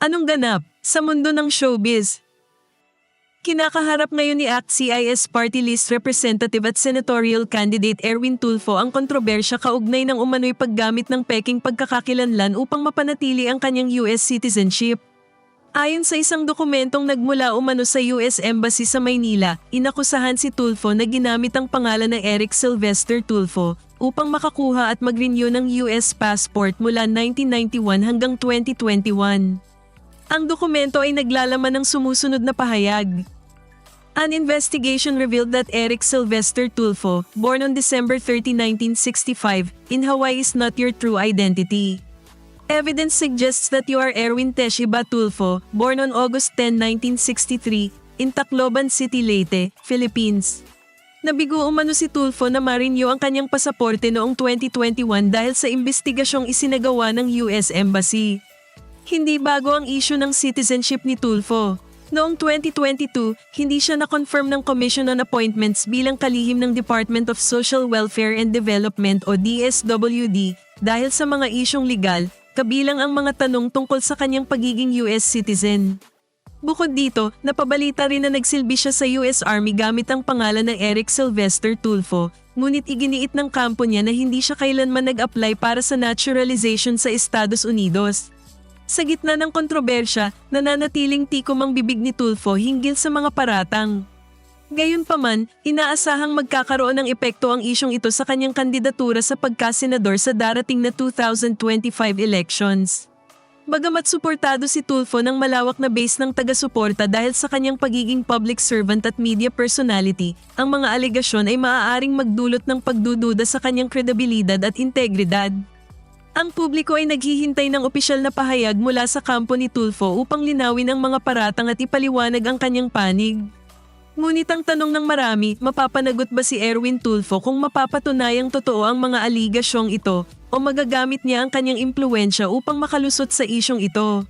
Anong ganap sa mundo ng showbiz? Kinakaharap ngayon ni ACT CIS Party List Representative at Senatorial Candidate Erwin Tulfo ang kontrobersya kaugnay ng umano'y paggamit ng peking pagkakakilanlan upang mapanatili ang kanyang US citizenship. Ayon sa isang dokumentong nagmula umano sa US Embassy sa Maynila, inakusahan si Tulfo na ginamit ang pangalan ng Eric Sylvester Tulfo upang makakuha at mag-renew ng US passport mula 1991 hanggang 2021. Ang dokumento ay naglalaman ng sumusunod na pahayag. An investigation revealed that Eric Sylvester Tulfo, born on December 30, 1965, in Hawaii is not your true identity. Evidence suggests that you are Erwin Teshiba Tulfo, born on August 10, 1963, in Tacloban City, Leyte, Philippines. Nabigo umano si Tulfo na marinyo ang kanyang pasaporte noong 2021 dahil sa investigasyong isinagawa ng US Embassy. Hindi bago ang issue ng citizenship ni Tulfo. Noong 2022, hindi siya na-confirm ng Commission on Appointments bilang kalihim ng Department of Social Welfare and Development o DSWD dahil sa mga isyong legal, kabilang ang mga tanong tungkol sa kanyang pagiging US citizen. Bukod dito, napabalita rin na nagsilbi siya sa US Army gamit ang pangalan ng Eric Sylvester Tulfo, ngunit iginiit ng kampo niya na hindi siya kailanman nag-apply para sa naturalization sa Estados Unidos. Sa gitna ng kontrobersya, nananatiling tikom ang bibig ni Tulfo hinggil sa mga paratang. Gayunpaman, inaasahang magkakaroon ng epekto ang isyong ito sa kanyang kandidatura sa pagkasenador sa darating na 2025 elections. Bagamat suportado si Tulfo ng malawak na base ng taga-suporta dahil sa kanyang pagiging public servant at media personality, ang mga alegasyon ay maaaring magdulot ng pagdududa sa kanyang kredibilidad at integridad. Ang publiko ay naghihintay ng opisyal na pahayag mula sa kampo ni Tulfo upang linawin ang mga paratang at ipaliwanag ang kanyang panig. Ngunit ang tanong ng marami, mapapanagot ba si Erwin Tulfo kung mapapatunayang totoo ang mga aligasyong ito o magagamit niya ang kanyang impluensya upang makalusot sa isyong ito?